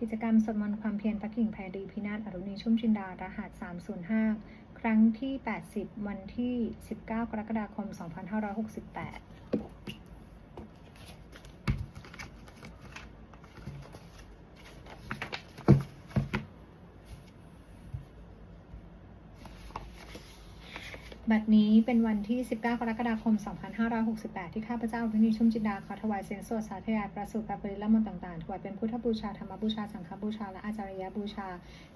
กิจกรรมสวดมนต์ความเพียรพระกิ่งแพรดีพินาศอรุณีชุ่มจินดารหัส 305 ครั้งที่ 80 วันที่ 19 กรกฎาคม 2568บัดนี้ี้เป็นวันที่ 19 กรกฎาคม 2568 ที่ข้าพเจ้าพินีชุ่มจินดา ขอถวายเสียงสวดสาธยายประสูตรปริละมนต์ต่างๆ ถวายเป็นพุทธบูชา ธรรมบูชา สังฆบูชา และอาจารยบูชา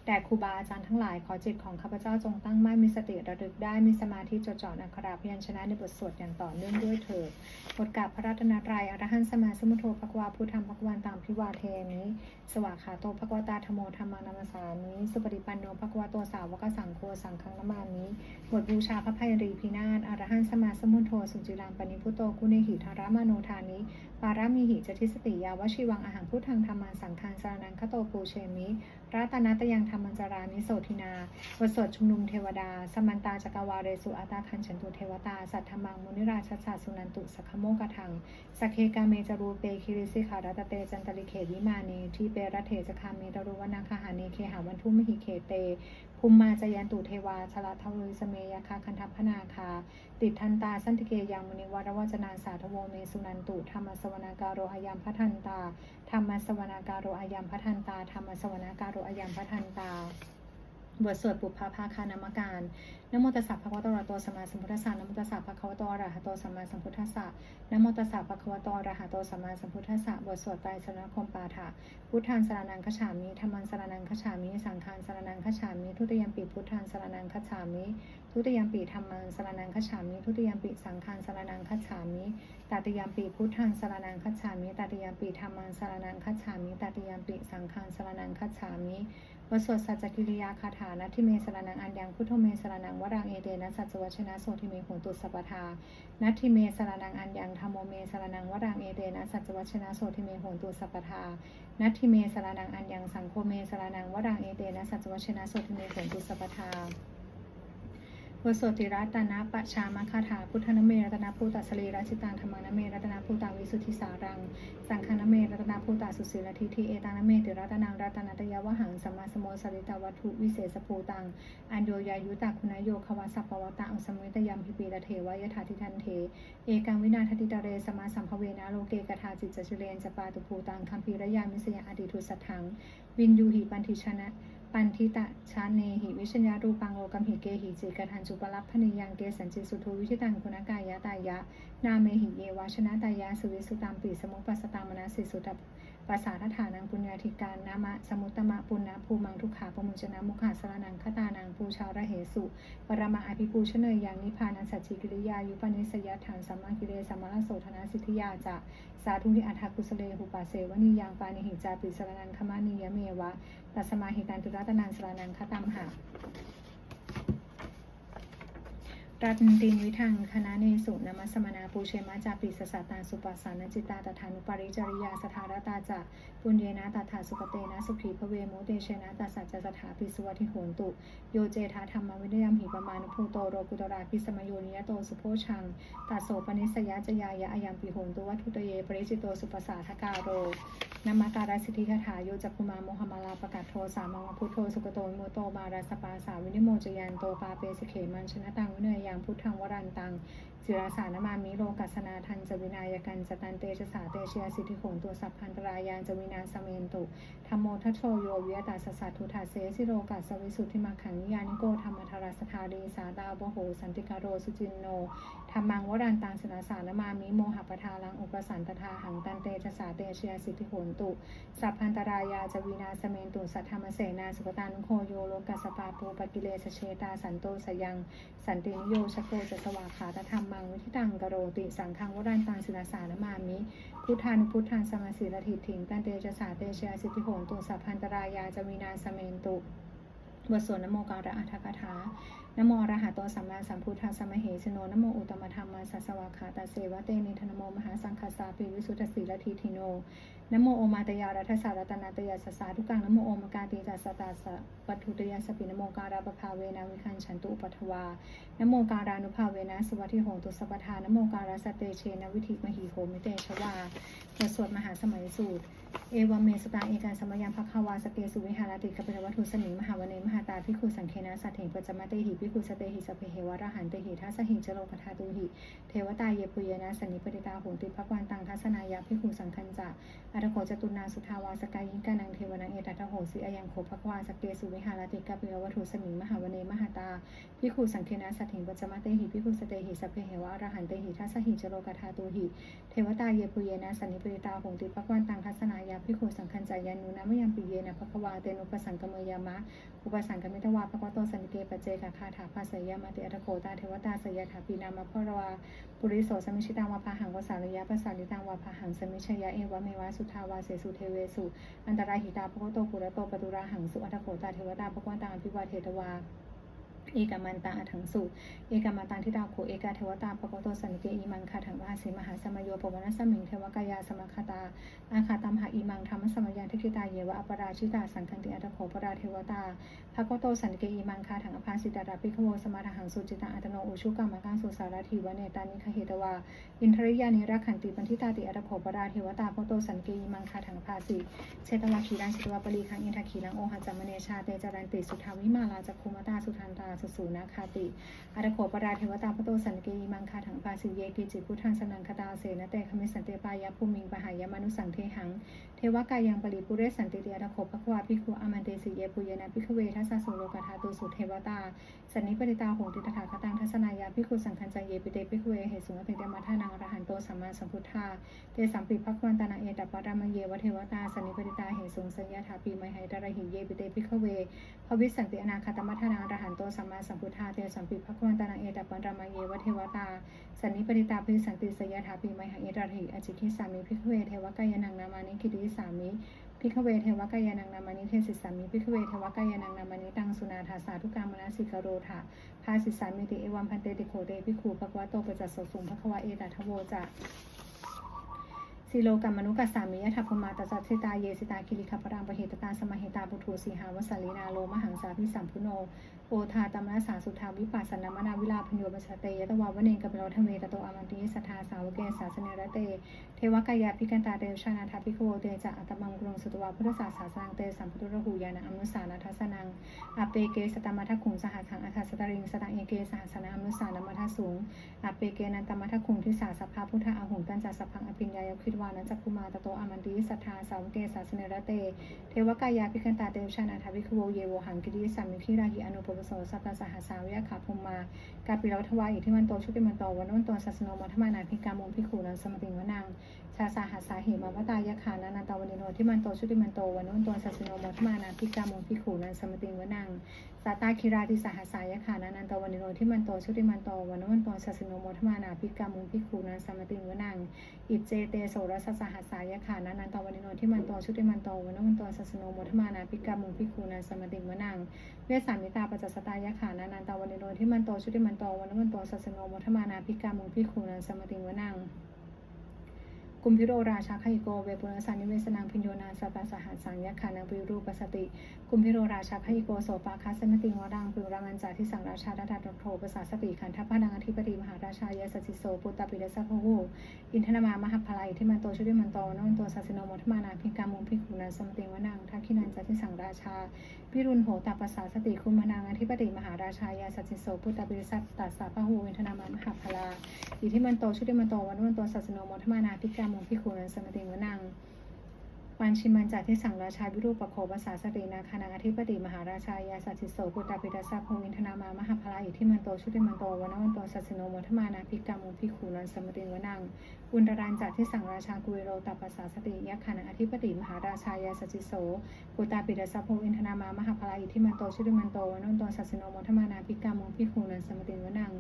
แด่ครูบาอาจารย์ทั้งหลาย ขอจิตของข้าพเจ้าจงตั้งมั่นมีสติระลึกได้ มีสมาธิจดจ่ออักขระพยัญชนะในบทสวดอย่างต่อเนื่องด้วยเถิดบทกราบพระรัตนตรัยอรหันตสมาสมุทโธภควาพุทธัมภควันตามพิวาเทมิสวากขาโตภควตาธโมธรรมานามัสสามิสุปฏิปันโนภควโตสาวกสังโฆสังฆนามามิบทบูชาพระภัยรีพินาศอรหันสมาสมุทโธสุจิรังปณิพุโตกุเนหิธารามโนทานิ ปารามีหิจติสติยาวชิวังอาหารพุทธังธรรมันสังฆังสารนังคโตปูเชมิรัตนัตยังธรรมจารานิโสทินาบทสวดชุมนุมเทวดา สมันตาจักรวาเรสุอัตาคันฉันตุเทวตา สัทธมังมุนิราชสาสุนันตุสัคขโมกทังสักเคกาเมจารูเปคิริสิขารัตเตจันตริเขวิมาเนทีเปรเถจคาเมตรุวนาคหาเนเคหาวันทุมหิเคเต ภูมิมาจยันตุเทวาชลาทวุสเมยคาคันทัพพนาคา ติดทันตาสันติเกยังมุนิวรวจนานสาธโวเมสุนันตุธรรมสวนาการโรอายัมพัทันตาธรรมสวนาการโรอายัมพัทันตาธรรมสวนาการโรอายัมพัทันตา บทสวดปุพพาภาคานามการนโมตัสสะภะคะวะโตอะระหะโตสัมมาสัมพุทธัสสะนโมตัสสะภะคะวะโตอะระหะโตสัมมาสัมพุทธัสสะนโมตัสสะภะคะวะโตอะระหะโตสัมมาสัมพุทธัสสะบทสวดไตรสรณคมปาฐะพุทธังสรนังคฉามิธรรมังสรนังคฉามิ สังฆังสรนังคฉามิ ทุติยมปิพุทธังสรนังคฉามิทุติยมปิธรรมังสรนังคฉามิ ทุติยมปิสังฆังสรนังคฉามิตติยมปิพุทธังสรนังคฉามิตติยมปิธรรมังสรนังคฉามิตติยมปิสังฆังสรนังคฉามิ วสวดสัจจกิริยาคาถานัตถิเมสรนังอันยังพุทโธเมสรนังวรังเอเดนะสัจจวัชนะโสทิเมโหตุสัพทานัตถิเมสรนังอันยังธรรมโมเมสรนังวรังเอเดนะสัจจวัชนะโสทิเมโหตุสัพทานัตถิเมสรนังอันยังสังโฆเมสรนังวรังเอเดนะสัจจวัชนะโสทิเมโหตุสัพพทา บทสติรัตนะปะชามคาถาพุทธนเมรัตนาภูตัสรีราชิตังธรรมนเมรัตนาภูตาวิสุทธิสารัง สังฆนเมรัตนาภูตาสุสีลทิทิเอตานเมติรัตนังรัตนตยาวหังสัมมาสโมสริตาวัตถุวิเศษภูตัง อันโยยายุตาคุณโยควัสสปวตาอังสมิตยามพิปีละเทวยถาทิทันเท เอกังวินาทติตาเรสมาสัมภเวนะโลเกกถาจิตจจุเรนจปาตุภูตังคัมภีรยามิสยาอดิทุสัทธัง วินยูหิปันทิชนะ ปันทิตะชาเนหิวิชญารูปังโลกัมหิเกหิจิกทันจุปลัพพนิยังเกสันจิสุทุวิชิตังคุณกายะตายะ นาเมหิเยวาชนะตายะสุวิสุตัมปิสมุปัสตังมนาสิสุตปัสสาทฐานังปุญญาธิการนามะสมุตตมะปุณณภูมังทุกขาปมุญชนะมุขาสรนังคตานังปูชาระเหสุ ปรมาอภิปูชเนยยังนิพานันสัจจิกิริยายุปนิสยฐานสัมมากิเลสัมมาลโสธนาสิทธิยาจะสาธุทิอัฏฐกุสเลหุปาเสวนียังปานิหิจาปิสรนังคมานิยเมวะ ตัสมาหิตันตุรัตนังสรานังคตามหา รัตตินวิทังคณะเนสุนามัสมนาปูเชมาจาปิสสะตาสุปัสสานาจิตตาตถานุปริจริยาสถารตาจะปุญเยนะตถาสุปเตนะสุขีพระเวโมเตเชนะตัสสัจจสถาปิสุวัติโหนตุ โยเจธาธรรมวิเดยมหิปมานุภูโตโรกุตราพิสมโยนิยโตสุโพชังตัสโสปนิสยะจยายะอายัมปิโหนตุวัตถุตเยปริจิโตสุปัสาทกาโรนามาการสิทธิคาถาโยจักคุมาโมหมาลาประกาศโทสามังพุทโธสุกโตโมโตมาราสปาสาวินิโมจยันโตปาเปสเขมันชนะตังวิเนยยังพุทธังวรันตัง จิราสานามามิโลกัสนาทันจวินายกันจตันเตชะสาเตชยสิทธิโขนตัวสัพพันตรายานจวินาสเมนตุธรรมโมทัชโชโยวิยตาสสัทธุทาเสสิโรกัสวิสุทธิมาขังนิยานิโกธรรมธารสธารีสาดาวโหสันติการโรสุจินโนธรรมังวรันตังสนาสานมามิโมหปทาลังอุปสันตทาหังตันเตชะสาเตชยสิทธิโขนตุสัพพันตรายาจวีนาสเมนตุสัทธรรมเสนาสุปตานุโคโยโลกัสสปาปูปกิเลสเชตาสันโตสยังสันตินิโยชโกจสวาขาตธรรมมังวิทิตังกโรติสังฆังวรันตังสินาสานมามิพุทธานุพุทธังสมาสีลถิถิงกันเตชะสาเตชยสิทธิโหนตุสัพพันตรายาจวีนาสเมนตุบทสวดนโมการะอัฏฐกถา นโมอระหะโตสัมมาสัมพุทธัสสะมะเหสโนนโมอุตมธรรมาสัสวะขาตาเสวะเตนิธนโมมหาสังคัสาปิวิสุทธสีลทีทิโนนโมโอมาตยารัฐสารัตนาตยาสสาทุกังนโมโอมกาติจัสตาสะปัทุตยาสปินโมการาปภาเวนะวิคันฉันตุอุปัทวานโมการานุภาเวนะสวัสดิโหตุสัพทานโมการาสเตเชนวิธิมหิโหมิเตชวาบทสวดมหาสมัยสูตร เอวเมสตาเอการสมยังภควาสเกสุวิหารติกปิรวัตถุสมิมหาวเนมหาตาพิคุสังเคนะสัตเถงปจจมะเตหิพิคุสเตหิสเพเหวะระหันเตหิทัสหิจโลกธาตุหิ เทวตาเยปุยนะสนิปติตาโหติภควันตังทัศนายาพิคุสังคันจะอัตโขจตุนาสุทาวาสกายิงกานังเทวนังเอตัตโหสิอยังโขภควาสเกสุวิหารติกปิรวัตถุสมิมหาวเนมหาตาพิคุสังเคนะสัตเถงปจจมะเตหิพิคุสเตหิสเพเหวะระหันเตหิทัสหิจโลกธาตุหิ เทวตาเยปุยนะสันนิปริตาหงติปะวันตังทัศนายาพิโคสังคันจายานุนะมยังปิเยนะภควาเตนุปสังกเมยามะอุปสังกมิตวาภควโตสันเกปเจกคาถาภาสยามาเตอัตโกตาเทวตาสยถาปีนามะพระวาปุริโสสมิชิตังวาพาหังวสาลยาภาษาลิตังวาพาหังสมิชยาเอวะเมวะสุทาวาเสสุเทเวสุ อันตรายหิตาภควโตปุระโตปตุราหังสุอัตโกตาเทวตาภควันตังอภิวาเทตวา เอกามันตังอัถังสุเอกามาตังทิดาโขเอกาเทวตาปะโกโตสันนิเกอีมังคาถังวาสีมหาสมโยปวนัสมิงเทวกายาสมคตา อาคาตัมหาอีมังธรรมสมยังทิคิตาเยวะอปราชิตาสังคันติอัตโขปราเทวตาภะโกโตสันนิเกอีมังคาถังอภาสิตาราปิขโวสมาหังสุจิตังอัตโนอุชุกรรมกังสุสารถีวเนตานิคเหตวา อินทริยานิรักขันติปันทิตาติอัตโขปราเทวตาโพโตสันนิเกอีมังคาถังภาสิเชตวาคีรังชิตวาปรีคังอินทคีรังโอหัจจมเนชาเตจารันติสุทาวิมาลาจักคุมตาสุทันตาสุสูนาคาติอัตโขปราเทวตาพระโตสันเกีมังคาถังปาสิเยกิจิพุทธังสนังคตาเสนเตคมิสันเตปายาภูมิงปหายมนุสังเทหัง เทวกายังปริปุเรสสันติเตียตโขปะควาพิคุอามันเตสิเยปุเยนะพิขเวทัสสะสุโลกธาตุสุเทวตาสันนิปริตาหงติตถาคตังทัศนายาพิคุสังคันจัยเยปิเตพิคุเวเหสุงอติเตมัทานังอรหันโตสัมมาสัมพุทธาเตสัมปิภักวันตานาเอตัปปารามเยวเทวตาสันนิปริตาเหสุสัญญาถาปีไมหัยตระหิเยปิเตพิขเวภวิสันติอนาคตมัทนารหันโตสัมมาสัมพุทธาเตสัมปิภักวันตานาเอตัปปารามเยวเทวตา สันนิปริตาภิสันติสยถาปีไมหัยตระหิอจิคิสามิพิขเวเทวกายนังนามานิคิริสามิพิขเวเทวกายานังนามานิเทศิสามิพิขเวเทวกายานังนามานิตังสุนาถาสาธุกามนาสิกโรธาภาสิสามิติเอวัมพันเตติโขเตพิคูปะกวะโตปะจัสสสุงภควะเอตัทโวจะ สิโลกัมมนุกัสสามิยะทัพมาตัสสิตาเยสิตาคิริขปรังปะเหตตาสมเหตาบุทูสีหาวสาลีนาโลมหังสาพิสัมพุโนโอทาตมนาสาสุทาวิปัสสนามนาวิลาพโยมสเตยตวาวเนงกัปโลทเวตโตอามันติสัทธาสาวเกสาสเนระเต เทวกายาพิกันตาเตชานาทาพิโคเตจะอัตมังกรุงสุตวาพุทธศาสาสังเตสัมพุทธรหูยานะอนุสานาทัสนังอเปเกสตมัทคุงสหัสังอัฏฐสตริงสตะเอเกสหัสนาอนุสานามัทสูงอเปเกนันตมัทคุงทิสาสภาพุทธอาหุงกันจัสสพังอภิญญายคิดวานันจักคุมาตโตอามันติสัทธาสาวเกสาสเนระเต เทวกายาพิคันตาเตชานาทวิคโวเยโวหังกิริสัมมิทิราหิอนุปปโสสัพพสหสาวยะขาภูมากาปิรัทวาอิทิมันโตชุติมันโตวันนนโตสัสโนมัทมานาพิกามงพิขูนันสมติงวนัง ชาสาหัสสาเหมาวตายขานานันตวนิโนที่มันโตชุติมันโตวันโนนตัวสัสโนโมทมานาพิกามงพิขูนันสมติงวนังสาตาคิราติสหัสสายขานานันตวนิโนที่มันโตชุติมันโตวันโนนตัวสัสโนโมทมานาพิกามงพิขูนันสมติงวนังอิเจเตโสรสสหัสสายขานานันตวนิโนที่มันโตชุติมันโตวันโนนตัวสัสโนโมทมานาพิกามงพิขูนันสมติงวนังเวสามิตาปัจจสตายขานานันตวนิโนที่มันโตชุติมันโตวันโนนตัวสัสโนโมทมานาพิกามงพิขูนันสมติงวนัง กุมพิโรราชาคหิโกเวปุรสานิเวสนังพิญโยนาสัพพสหัสสังยะขานังปิรูปสติ กุมพิโรราชาคหิโกโสปาคัสมติงวรังปิรามันจาที่สังราชาดัตตโทปสาสติขันทัพพนังอธิปติมหาราชายสสิโสปุตตปิเดสะพหูอินทนามามหาพลายที่มันโตชุดิมันโตโนนโตสัสสิโนโมทมานาพิกามุงพิขุนันสมติงวนังทักขินันจาที่สังราชาพิรุณโหตปัสาสติคุมพนังอธิปติมหาราชายาสจิโสพุตตปิเดสะตัสสะพหูอินทนามามหาพลาอิทิมันโตชุติมันโตวันวันโตสัสโนโมทมานาพิกามงพิคูนันสมติงวนังวันชิมันจัดที่สังราชาวิรูปโคภาษาสตรีนาคานาธิปดีมหาราชายาสัจจิโสปุตตาปิตาสะพงินทนามามหาพลาอิทิมันโตชุติมันโตวันวันโตสัสโนโมทมานาพิกามงพิคูนันสมติงวนัง อุนตรันจัดที่สั่งราชากุเรโรตปัสสาสติยักขานังอธิปติมหาราชายาสัจจิโสปุตาปิตาสะพงอินทนามามหาพลาอิทิมันโตชุติมันโตวันวันโตสัสโนโมทมานาพิกามงพิคูนันสมติงวนัง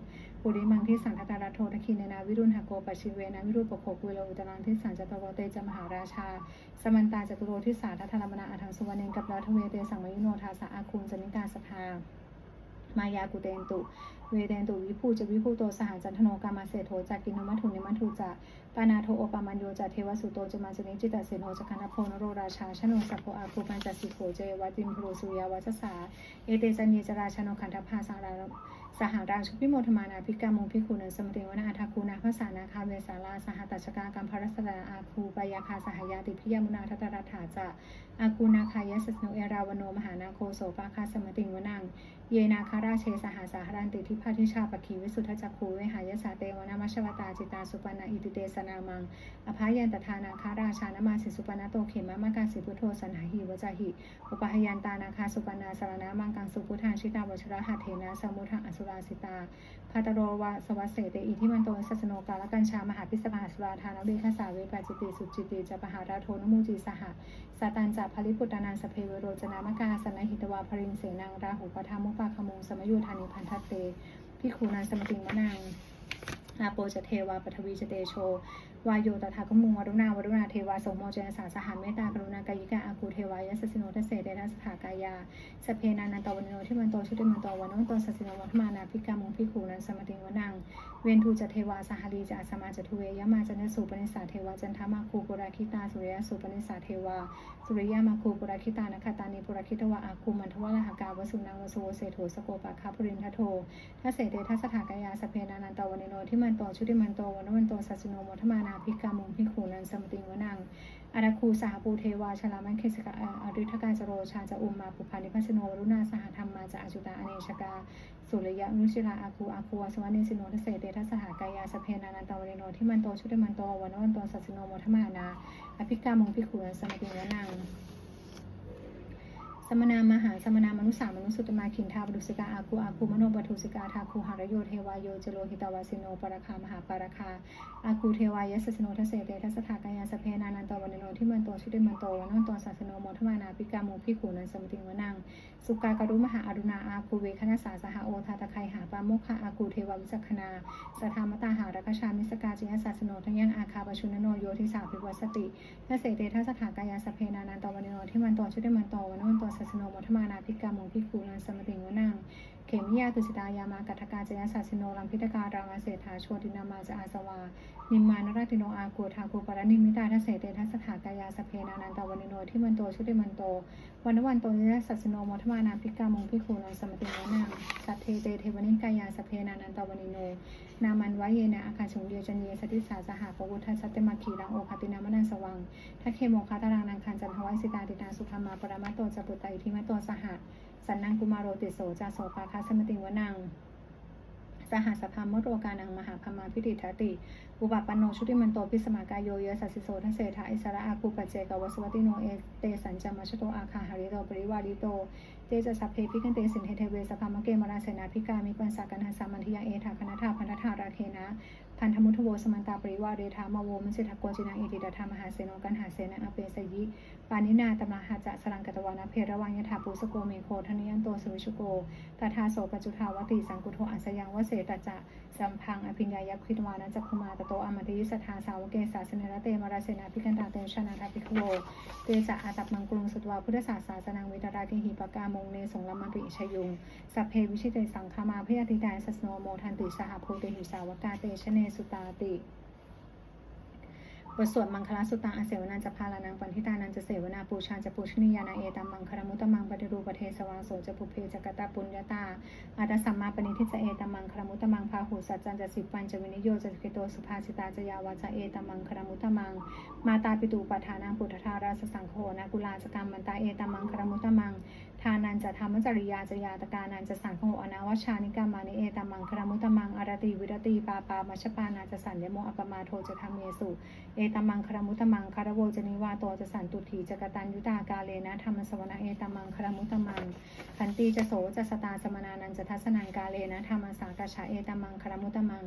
ปุริมังที่สังคตาราโททคินนนาวิรุณหโกปชิเวนะวิรุปโคกุโลอุตรังที่สังจตโรเตจมหาราชา สมันตาจตุโรที่สาทัธรรมนาอัทังสุวรรณเนกับลาทเวเตสังมยุโนทาสาอาคุงจนิกาสภา มายากุเตนตุ เวเดนตุวิภูจะวิภูโตสหจันทโนกามาเสโทจากกินโนมัทุนิมัทุจะปานาโทโอปามันโยจะเทวสุโตจะมาจนิจิตตเสโนจะคณพโพนโรราชาชโนสัพโพอาคูปัญจสิโขเจวัติมพโรสุยาวัจสา เอเตสัญเยจราชโนขันธภาสังราสหราชุพิโมทมานาภิกามุพิคุนันสมเดวนาอาทาคูนาภาษานาคาเวสาลาสหตัชกากัมพรัสดาอาคูปยาคาสหายาติพิยมุนาทัตรัฐาจะอาคูนาคายสสโนเอราวโนมหานาโคโสปาคาสมติงวนัง เยนาคาราเชสหาสาหรันติทิพาทิชาปคีวิสุทธจักขูเวหายสาเตวนามัชวตาจิตาสุปนาอิติเตสนามัง อภายันตทานาคาราชานมาสิสุปนาโตเขมามะกาสิพุทโธสนาหิวจาหิ อุปหยันตานาคาสุปนาสารนามังกังสุพุทธานชิตาวชระหัตเทนะสมุทังอสุราสิตา พาตโรวาสวัสเสเตอิทิมันโตสัสโนกาลกัญชามหาพิสภาสุราธานเวคสาเวปาจิติสุจิติจะปหาราโทนมูจีสหะสาตันจะพลิพุตานันสเพเวโรจนามกาสนหิตวาภรินเสนังราหุปทามุปาคมุงสมยุธานิพันธเตพิคูนันสมติงมะนังอาโปจะเทวาปทวีจะเตโช วายโยตถาคมุงวรุณาวรุณาเทวาสมโมเจนสาสหันเมตตากรุณากายิกาอาคูเทวายสสิโนทเสเดทัสถากายาสเพนานันตวันโนที่มันโตชุติมันโตวันโนโตสัสสิโนวัฒมานาพิกามุงพิขูนันสมติงวนัง เวนทูจะเทวาสหลีจะอาสมาจะทุเวยมาจันสุปนิสาเทวาจันทมาคูปุราคิตาสุริยสุปนิสาเทวาสุริยมาคูปุราคิตานคตานิปุราคิตวะอาคูมันทวะลหกาวสุนังวสุโวเสโถสโกปะคาภรินทโททัสเสเตทัสถากายาสเพนานันตวันโนที่มันโตชุติมันโตวันโนมันโตสสิโนวัฒมานาพิกามุงพิคูนันสมติงวนังอาราคูสหปูเทวาชลามันเคสกะอาริทกาจโรชาจะอุมมาปุพานิพัชโนวรุณาสหธรรมมาจะอจุตาอเนชกา สุริยะนุชิราอาคูอาคูวสวานิสิโนทเสเตทัสหากายาสเพนานันตวเรโนที่มันโตชุติมันโตวันวันโตสัสโนโมทมานาอภิกามงพิขุนสมติงวนัง มนามหาสมนามนุสามนุสุตมาขินทาบดุสิกาอาคูอาคูมโนบัตุสิกาทาคูหารโยเทวายโยจโลหิตาวาสิโนปรคามหาปารคาอาคูเทวายสสโนทเสเตทัสถากายาสเพนานันตวันโนที่มันโตชุติมันโตวันนนโตสัสโนโมทมานาปิกามงพิขุนันสมติงวนังสุกากรุมหาอรุณาอาคูเวคณสาสหโอทาตะไคหาปาโมคาอาคูเทวาวิสัคนาสธามตาหารักชามิสกาจิยสัสโนทั้งยังอาคาปชุนโนโยทิสาภิวัสติทัสเสเตทัสถากายาสเพนานันตวันโนที่มันโตชุติมันโตวันนนศาสโนโมทมานาพิกามงพิคูนันสมติวนัง เขมิยาตุสิตายามากัทกาจยสัสสิโนลัมพิตการามาเศรษฐาโชตินามาจะอาสวา นิมมานราติโนอาโกทาโกปรนิมิตาทัเสเตทัสสถากายาสเพนานันตวันิโนที่มันโตชุติมันโต วันวันโตนิสัสโนมทมานาพิกามงพิคูนสมติวนังสัทเทเตเทวนิกายาสเพนานันตวันิโน นามันวะเยนะอาคาชงเยจันเยสติสาสหาปวุฒสัตเตมาคีรังโอคาตินามนันสวังทัเคโมคาตารังนังคันจันทวัยสิตาติตาสุธรรมาปรมาโตจปุตตาอิทิมโตสหะ สันนังกุมารโรติโสจาโสปาคาสมติวนังสหัสพามโรกานังมหาพมาพิติทติ อุปปันโนชุติมันโตพิสมากายโยเยสัสสิโสทัสเศธาอิสระอาคูปเจกวสวัติโนเอเตสัญจามัชโตอาคาหาริโตปริวาริโตเตจะสัพเพพิกันเตสินเทเทเวสภามเกมราเสนาพิกามิปันสากันหาสามันทิยาเอธาคณธาพันธธาราเคนะ พันธมุทโวสมันตาปริวาเรธามโวมันสิทธโกจินาอิติดาธามหาเสโนกันหาเสนะอเปสยิปานินาตมราหาจะสรังกตวานะเพระวังยถาปุสโกเมโคธนิยันโตสุวิชุโกตถาโสปจุทาวติสังกุโทอัสยังวเสตจะสัมพังอภิญญายควิตวานะจักคุมาตโตอมติยิสทาสาวเกสาสเนรเตมราเสนาพิกันตาเตชนาทาภิกขโวเตจะอาตับมังกรุงสุตวาพุทธศาสาสนังวิตราทิหิปกามงเนสงลมันติชยุงสัพเพวิชิตเตสังคามาพยาธิดาสัสโนโมทันติสหภูเตหิสาวกาเตชเนสุตาติบทสวดมังคลาสุตังอเสวนันจะพาลานังปันทิตานันจะเสวนาปูชาจะปูชนียานาเอตัมมังคารมุตตมังปฏิรูปเทสวาโสจะปุเพจกตาปุญญาตาอาตสัมมาปณิทิจะเอตัมมังคารมุตตมังพาหุสัจจันจะสิบปัญจะวินิโยจะเกโตสุภาสิตาจะยาวาจะเอตัมมังคารมุตตมัง มาตาปิตูปทานังปุถทาราสสังโฆนะกุลาสกรรมมันตาเอตัมมังคารมุตตมัง ทานันจะธรรมจริยาจยาตการนันจะสังโฆอนาวชานิกามานิเอตัมังคารมุตมังอารติวิรติปาปามัชปานาจะสัญญโมอัปมาโทจะธรรมเมสุเอตัมังคารมุตมังคารโวจนิวาโตจะสันตุถีจกตันยุตากาเลนะธรรมสวนะเอตัมังคารมุตมังขันติจะโสจะสตาสมนานันจะทัศนังกาเลนะธรรมสากชาเอตัมังคารมุตมัง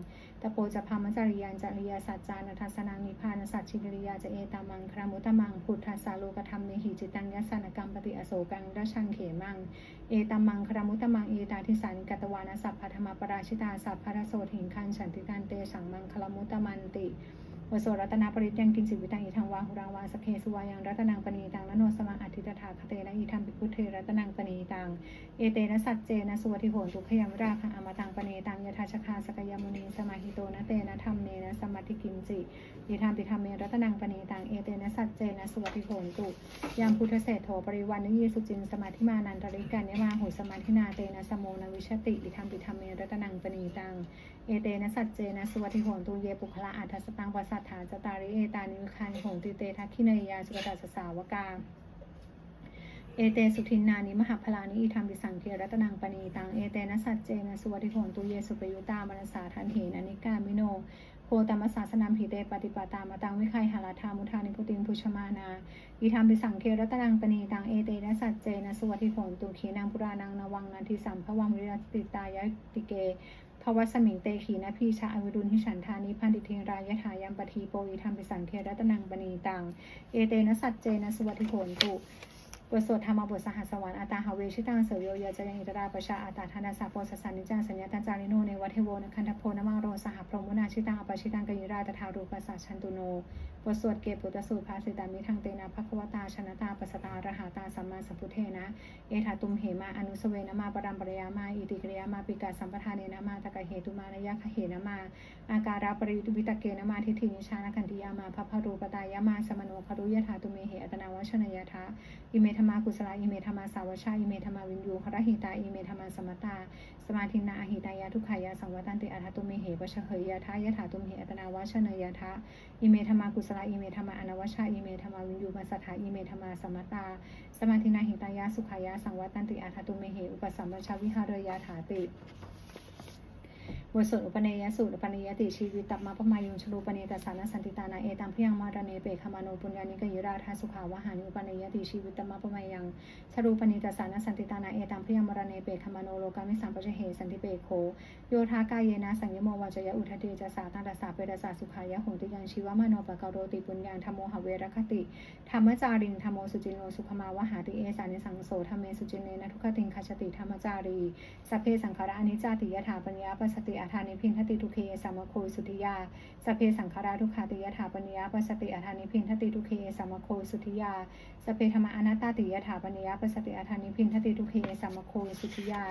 โปจะพามจริยันจริยสัจจานัทสนังนิพานสัจฉิริยาจะเอตัมมังครามุตมังพุทธาสาโลกธรรมเนหิจิตังยสานกรรมปฏิอโศกังราชังเขมัง เอตัมมังครามุตมังเอตาทิสันกัตวานาสัพพธรรมปราชิตาสัพพะโสถิงคันฉันติการเตสังมังคามุตตมันติ วโสรัตนาปริยังกินจิวิตังอิทังวาหุรังวาสเพสุวายังรัตนังปณีตังนโนสมาอธิตถาคเตนะอิทัมปิพุทเทรัตนังปณีตัง เอเตนะสัจเจนะสุวัติโหนตุขยมราคังอมตังปณีตังยถาชคาสกยมุนีสมาหิโตนะเตนะธรรมเนนะสมมาธิกินจิอิทัมปิธรรมเมรัตนังปณีตังเอเตนะสัจเจนะสุวัติโหนตุยามพุทธเศรษโธปริวันนิยสุจินสมาธิมานันตริกันยมาหุสมาธินาเตนะสมโมนวิชติอิทัมปิธรรมเมรัตนังปณีตัง เอเตนะสัจเจนะสุวัติโหนตุเยปุคละอัฏฐสตังปัสสัทธาจตาริเอตานิวิคันโหติเตทักขิเนยยาสุกตาสสาวกาเอเตสุทินนานิมหาพลานิอิธรรมปิสังเกรัตนังปณีตังเอเตนะสัจเจนะสุวัติโหนตุเยสุปยุตามนสาทันเหนานิกามิโนโคตมัสสาสนัมหิเตปฏิปตามตังวิคัยหาราธามุทานิพุติงพุชมานาอิธรรมปิสังเครัตนังปณีตังเอเตนะสัจเจนะสุวัติโหนตุขีนังพุรานังนวังนันทิสัมภวังวิรัติตายติเก ภวสมิงเตขีนะพีชาอวิรุณหิฉันทานิพันติเทรายถายัมปทีโปวิธรรมปิสังเทรัตนังปณีตัง เอเตนะสัจเจนะสวัติโหนตุ บทสวดธรรมบทสหัสวรรค์อาตาหาเวชิตังเสยโยยาจยังอิตราปชาอาตาธนาสาโปสสันนิจังสัญญาตันจาริโนเนวัเทโวนคันทโพนมังโรสหพรหมุนาชิตังอปชิตังกยิราตถารูปัสสชันตุโนบทสวดเกปุตสูตรภาสิตามิทังเตนะภควตาชนะตาปัสตาระหาตาสัมมาสัมพุเทนะ เอถาตุมเหมาอนุสเวนะมาปรัมปรยามาอิติกริยามาปิกาสัมปทานเนนะมาตะกะเหตุมานยะคะเหนะมาอาการะปริยุตวิตเกนะมาทิฏฐินิชานะกันติยามาพัพพรูปตายามาสมโนคารุยถาตุเมเหอัตนาวชนยทะ อิเมธมากุศลาอิเมธมาสาวชาอิเมธมาวินยูครหิตาอิเมธมาสมตา สมาธินาอหิตายาทุกขายาสังวัตันติอัฏฐตุเมเหปชะเหยยะทะยถาตุมเหอัตนาวชเนยาทะอิเมธมากุศลาอิเมธมาอนาวชาอิเมธมาวินยูมาสัทธาอิเมธมาสมตา สมาธินาหิตายาสุขายาสังวัตันติอัฏฐตุเมเหอุปสัมปชาวิหารยาถาติ บทสวดอุปเนยสูตรอุปเนยติชีวิตตัมมาปมายุงชลูปเนตสานะสันติตานาเอตัมพยังมาระเนเปขมาโนปุญญานิกยิราธาสุขาวหานุปเนยติชีวิตตัมมาปมายังชลูปเนตสานะสันติตานาเอตัมพยังมาระเนเปขมาโนโลกามิสัมปเจเหสันติเปโคโยธากายเยนะสังยโมวัจยะอุทเทจสาตังตสาเปรสาสุขายะโหติยังชีวมโนปะกโรติปุญญาธรรมโมหเวรคติธรรมจาริงธรรมโมสุจินโนสุขมาวหาติเอสานิสังโสธรรมเมสุจินเนนะทุกขติงคชติธรรมจารีสัพเพสังขารอนิจจติยถาปัญญาปัสสติาธานิพินทติทุเคสามโคสุทิยาสเพสังขาราทุขาติยถาปัญญาปัสติอาธานิพินทติทุเคสามโคสุทิยาสเพธรรมอนัตตาติยถาปัญญาปัสติอาธานิพินทติทุเคสามโคสุทิยา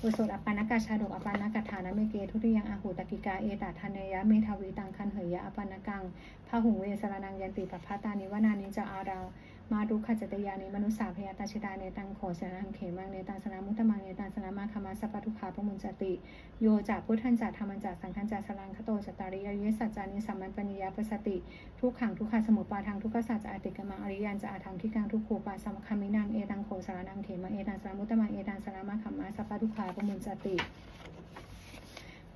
บทสวดอปานกาชาดกอปานกัฏฐานเมเกทุติยังอาหูตกิกาเอตาทานยะเมทาวีตังคันเหยยะอปานกังพาหุงเวสรนังยันติปพัตตานิวนานิจะอารา มารุขจตยานิมนุสสาพยาตาชิตาเนตังโขสนังเขมังเนตังสนามุตตมังเนตังสนามาคามาสปปทุขาปมุญจติ โยจะพุทธันจะธรรมันจะสังฆันจะสลังคโตจตาริยเยสัจจานิสัมมันปณิยาปสติ ทุกขังทุกขาสมุปปาทางทุกขสัจจะอติกมังอริยันจะอาทางที่กังทุกขูปาสัมคามินังเอตังโขสารนังเขมังเอตังสนามุตตมังเอตังสนามาคามาสปปทุขาปมุญจติ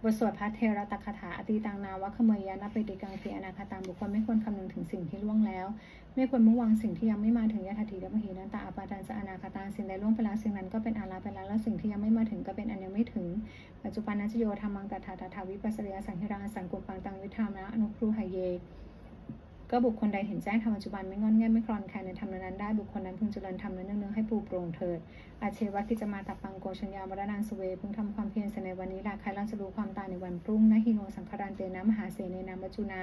บทสวดพระเทระตคาถาอติตังนาวะขเมยยานาปิติกังคีอนาคาตังบุคคลไม่ควรคำนึงถึงสิ่งที่ล่วงแล้ว ไม่ควรมุ่งหวังสิ่งที่ยังไม่มาถึงยถาถีดัมหีนันตาอาปาตันจะอนาคาตังสิ่งใดล่วงไปแล้วสิ่งนั้นก็เป็นอาลาไปแล้วและสิ่งที่ยังไม่มาถึงก็เป็นอันยังไม่ถึง ปัจจุบันนัจโยธรรมังกัตถาตถาวิปัสสริยสังหิรังสังกุปปังตังวิธามนะอนุครูหายเยก็บุคคลใดเห็นแจ้งธรรมปัจจุบันไม่งอนแง่ไม่คลอนแคลนในธรรมนั้นได้บุคคลนั้นพึงเจริญธรรมนั้นเนืองๆให้ปูโปร่งเถิด อาเชวะกิจะมาตับปังโกชัญญามรณังสเวพึงทำความเพียรในวันนี้ละใครเราจะรู้ความตายในวันพรุ่งนะฮิโนสังคารันเตนะมหาเสนนามจุนา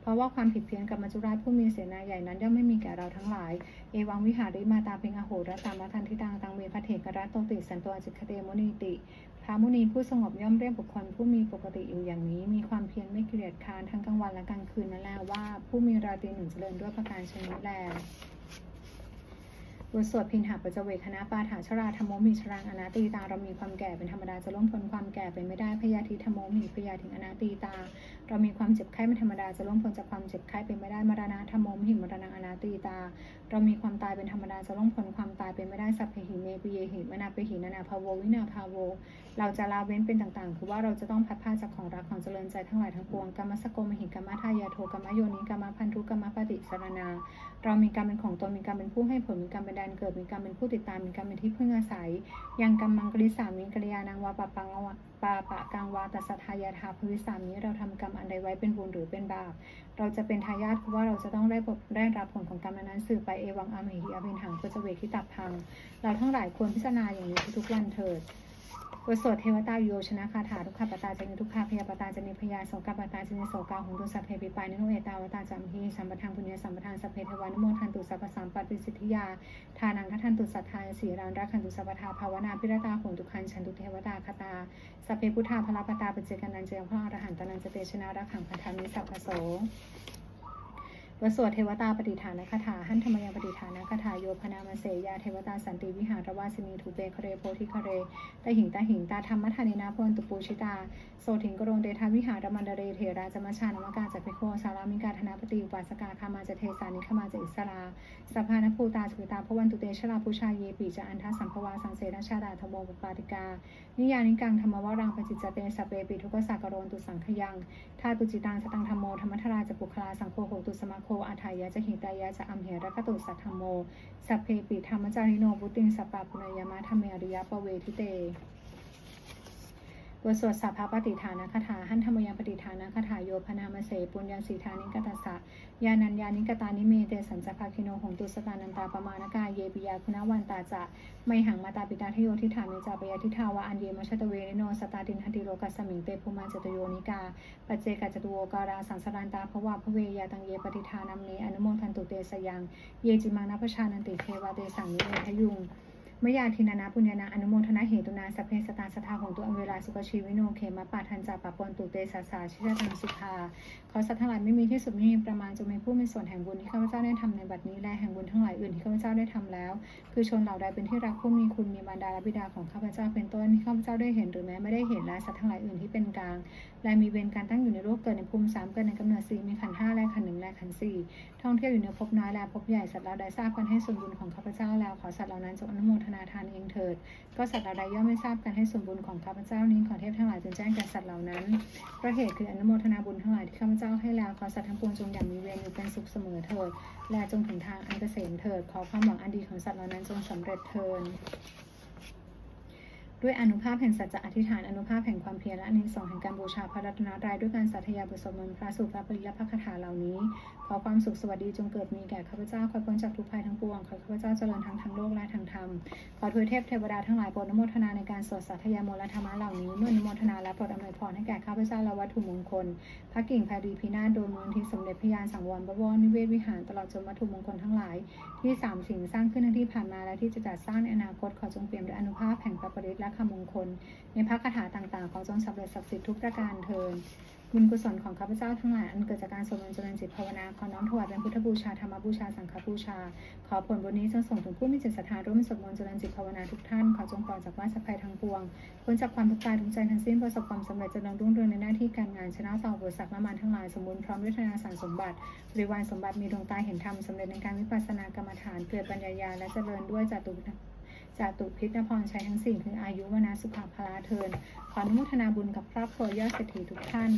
เพราะว่าความผิดเพี้ยนกับมัจจุราชผู้มีเสนาใหญ่นั้นย่อมไม่มีแก่เราทั้งหลาย เอวังวิหาริมาตาเพ็งอโหรตามะทันทิตังตังเมพระเถกรัตโตติสันตัวจิตคเตมุนีติพระมุนีผู้สงบย่อมเรียกบุคคลผู้มีปกติอยู่อย่างนี้ มีความเพียรไม่เกลียดค้านทั้งกลางวันและกลางคืนนั่นแหละว่าผู้มีราตรีหนึ่งเจริญด้วยประการชนิดแล บทสวดพินหาปัจเจเวคณะปาถาชราธรรมโมมิชรังอนาตีตาเรามีความแก่เป็นธรรมดาจะล่วงพ้นความแก่ไปไม่ได้พยาธิธรรมโมหิพยาถึงอนาตีตา เรามีความเจ็บไข้เป็นธรรมดาจะล่วงพ้นจากความเจ็บไข้ไปไม่ได้มรณะธรรมโมหิมรณะอนาตีตา เรามีความตายเป็นธรรมดาจะล่วงพ้นความตายไปไม่ได้สัพเพหิเมปิเยหิมนาเปหินานาภาโววินาภาโว เราจะละเว้นเป็นต่างๆ คือว่าเราจะต้องพัดพาจากของรักของเจริญใจทั้งหลายทั้งปวงกรรมสกโกมหิกรรมทายาโทกรรมโยนิกรรมพันธุกรรมปฏิสารนา เรามีกรรมเป็นของตนมีกรรมเป็นผู้ให้ผลมีกรรมเป็นแดนเกิดมีกรรมเป็นผู้ติดตามมีกรรมเป็นที่พึ่งอาศัย ยังกรรมังกริสามิกริยานังวาปะปังวะปาปะกังวาตัสทายาทาภวิสามิเราทำกรรมอันใดไว้เป็นบุญหรือเป็นบาป เราจะเป็นทายาทเพราะว่าเราจะต้องได้ผลได้รับผลของกรรมนั้นสืบไปเอวังอามหิอเินหังเพื่อจะเวทิตับพัง เราทั้งหลายควรพิจารณาอย่างนี้ทุกวันเถิด บทสวดเทวตาโยชนะคาถาทุกขปตาจนิทุกขาพยาปตาจนิพยาโสกปตาจนิโสกาหุงตุสัพเพปิปานิโนเอตาวตาจามหีสัมปทานปุญญสัมปทานสัพเพเทวานุโมทันตุสัพพสัมปัติสิทธิยาทานังคทันตุสัทธาสีรานรักขันตุสัพพทาภาวนาพิรตาหนตุคันฉันตุเทวตาคตาสัพเพพุทธาพลปตาปเจกันันเจยพระอรหันตนันจเตชนะรักขังพันธมิสัพพโส วสวดเทวตาปฏิฐานคาถาหันธรรมยังปฏิฐานคาถาโยพนามเสยาเทวตาสันติวิหารวาสินีทูเปคเรโพธิคเรตหิงตาหิงตาธรรมทานินาพนตุปูชิตาโสถิงกรงเดทาวิหารมันเดเรเทราจมชานมกาจักพิโคสารามิกาธนาปฏิอุปาสกาคามาจเทสานิขมาจอิสราสัพพานภูตาสุตาพวันตุเตชราภูชาเยปีจะอันทัสสัมภวาสังเสนชาดาธโมปปาติกา นิยานิกังธรรมวรังปจิจจเตสเปปิทุกสักกโรนตุสังขยังทาตุจิตังสตังธรรมโมธรรมทราจะปุคลาสังโฆโหตุสมาโคอาทายะจะหิตายะจะอัมเหระกตุสัทธรรมโมสัพเพปิธรรมจาริโนบุติงสปปะปุณยามะธรรมเอริยปเวทิเต บทสวดสัพพะปฏิฐานคาถาหันธรรมยังปฏิฐานคาถาโยพนามเสปุญญาสีธานิกตัสสะยานัญญานิกตานิเมเตสัญจภาคิโนหงตุสตานันตาปมาณกาเยปิยาคุณวันตาจะไมหังมาตาปิตาทโยทิฐามิจาปยาทิทาวะอันเยมชตเวนิโนสตาตินหติโรกัสมิงเตภูมาจตโยนิกาปัจเจกจตุโวการาสังสรันตาภวะพระเวยาตังเยปฏิทานัมเนอนุโมทันตุเตสยัง เยจิมังนัพชานันติเทวาเตสังนิเมทยุง มยาทินานาปุญญานาอนุโมทนาเหตุนาสเพสตาสทาของตัวอเวลาสุขชีวิโนเขมาปาทันจาปะปนตุเตสาสาชิตตังสุภาขอสัตว์ทั้งหลายไม่มีที่สุดไม่มีประมาณจงมีผู้มีส่วนแห่งบุญที่ข้าพเจ้าได้ทำในบัดนี้และแห่งบุญทั้งหลายอื่นที่ข้าพเจ้าได้ทำแล้ว คือชนเหล่าใดเป็นที่รักผู้มีคุณมีบรรดาและบิดาของข้าพเจ้าเป็นต้นที่ข้าพเจ้าได้เห็นหรือแม้ไม่ได้เห็นและสัตว์ทั้งหลายอื่นที่เป็นกลาง และมีเวรการตั้งอยู่ในโลกเกิดในภูมิสามเกิดในกำเนิดสี่มีขันห้าและขันหนึ่งและขันสี่ท่องเที่ยวอยู่ในภพน้อยและภพใหญ่สัตว์เราได้ทราบกันให้ส่วนบุญของข้าพเจ้าแล้วขอสัตว์เหล่านั้นจงอนุโมทนาทานเองเถิด ก็สัตว์เราใดย่อมไม่ทราบกันให้ส่วนบุญของข้าพเจ้านี้ขอเทพทั้งหลายจงแจ้งแก่สัตว์เหล่านั้นพระเหตุคืออนุโมทนาบุญทั้งหลายที่ข้าพเจ้าให้แล้วขอสัตว์ทั้งปวงจงอย่างมีเวรอยู่เป็นสุขเสมอเถิดและจงถึงทางอันเกษมเถิดขอความหวังอันดีของสัตว์เหล่านั้นจงสำเร็จเถิด ด้วยอนุภาพแห่งสัจจะอธิษฐานอนุภาพแห่งความเพียรและอานิสงแห่งการบูชาพระรัตนตรัยด้วยการสัตยายบทสวดมนต์พระสูตรพระปริยพระคาถาเหล่านี้ อความสุขสวัสดีจงเกิดมีแก่ข้าพเจ้าขอพ้นจากทุกภัยทั้งปวงขอข้าพเจ้าเจริญทั้งทางโลกและทางธรรมขอทวยเทพเทวดาทั้งหลายโปรดอนุโมทนาในการสวดสาธยามนและธรรมะเหล่านี้เมื่อนุโมทนาและโปรดอำนวยพรให้แก่ข้าพเจ้าและวัตถุมงคลพระกิ่งแพรดีพินาศโดยมูลที่สมเด็จพระยานสังวรบวรนิเวศวิหารตลอดจนวัตถุมงคลทั้งหลาย ที่สามสิ่งสร้างขึ้นทั้งที่ผ่านมาและที่จะจัดสร้างในอนาคตขอจงเปี่ยมด้วยอนุภาพแห่งพระปริตและคำมงคล ในพระคาถาต่างๆขอจงสำเร็จศักดิ์สิทธิ์ทุกประการเทิน บุญกุศลของข้าพเจ้าทั้งหลายอันเกิดจากการสวดมนต์เจริญจิตภาวนาขอน้อมถวายเป็นพุทธบูชาธรรมบูชาสังฆบูชา ขอผลบุญนี้จงส่งถึงผู้มีจิตศรัทธาร่วมสวดมนต์เจริญจิตภาวนาทุกท่านขอจงปลอดจากว่าสภัยทั้งปวงพ้นจากความทุกข์กายทุกใจทั้งสิ้นประสบความสำเร็จเจริญรุ่งเรืองในหน้าที่การงานชนะต่ออุปสรรคและมารทั้งหลายสมบูรณ์พร้อมด้วยธนาสารสมบัติบริวารสมบัติมีดวงตาเห็นธรรมสำเร็จในการวิปัสสนากรรมฐานเกิดปัญญาญาและเจริญด้วยจตุ จาตุพิษนพรชัยทั้งสิ่งคืออายุวนาสุขภาพลาเทิน ขออนุโมทนาบุญกับครอบครัวยอดเศรษฐีทุกท่าน